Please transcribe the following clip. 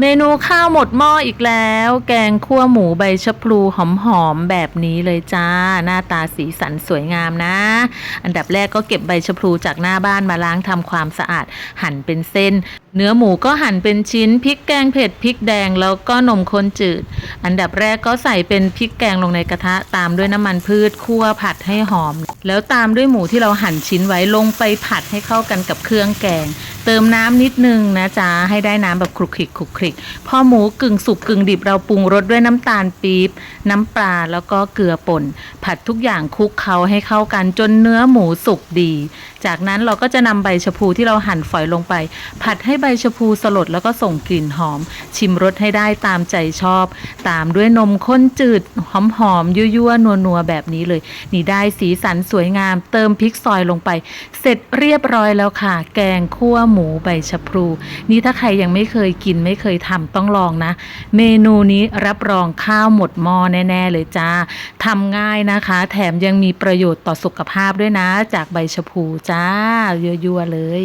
เมนูข้าวหมดหม้ออีกแล้ว แกงคั่วหมูใบชะพลูหอมๆแบบนี้เลยจ้า หน้าตาสีสันสวยงามนะ อันดับแรกก็เก็บใบชะพลูจากหน้าบ้านมาล้างทำความสะอาด หั่นเป็นเส้น เนื้อหมูก็หั่นเป็นชิ้นพริกแกงเผ็ดพริกแดงแล้วก็นมข้นจืด อันดับแรกก็ใส่เป็นพริกแกงลงในกระทะตามด้วยน้ำมันพืชคั่วผัดให้หอม แล้วตามด้วยหมูที่เราหั่นชิ้นไว้ลงไปผัดให้เข้ากันกับเครื่องแกง เติมน้ำนิดนึงนะจ๊ะให้ได้น้ำแบบคลุกคลิกคลุกคลิกพอหมูกึ่งสุกกึ่งดิบเราปรุงรสด้วยน้ำตาลปี๊บน้ำปลาแล้วก็เกลือป่น ผัดทุกอย่างคลุกเคล้าให้เข้ากันจนเนื้อหมูสุกดี จากนั้นเราก็จะนำใบชะพูที่เราหั่นฝอยลงไป ผัดให้ใบชะพูสลดแล้วก็ส่งกลิ่นหอม ชิมรสให้ได้ตามใจชอบ ตามด้วยนมข้นจืดหอมหอมๆยั่วๆนัวๆแบบนี้เลย นี่ได้สีสันสวยงาม เติมพริกซอยลงไป เสร็จเรียบร้อยแล้วค่ะ แกงคั่วหมูหมูใบชะพลู นี่ถ้าใครยังไม่เคยกินไม่เคยทำต้องลองนะ เมนูนี้รับรองข้าวหมดหม้อแน่ ๆ เลยจ้าทำง่ายนะคะ แถมยังมีประโยชน์ต่อสุขภาพด้วยนะ จากใบชะพลูจ้าเยอะๆเลย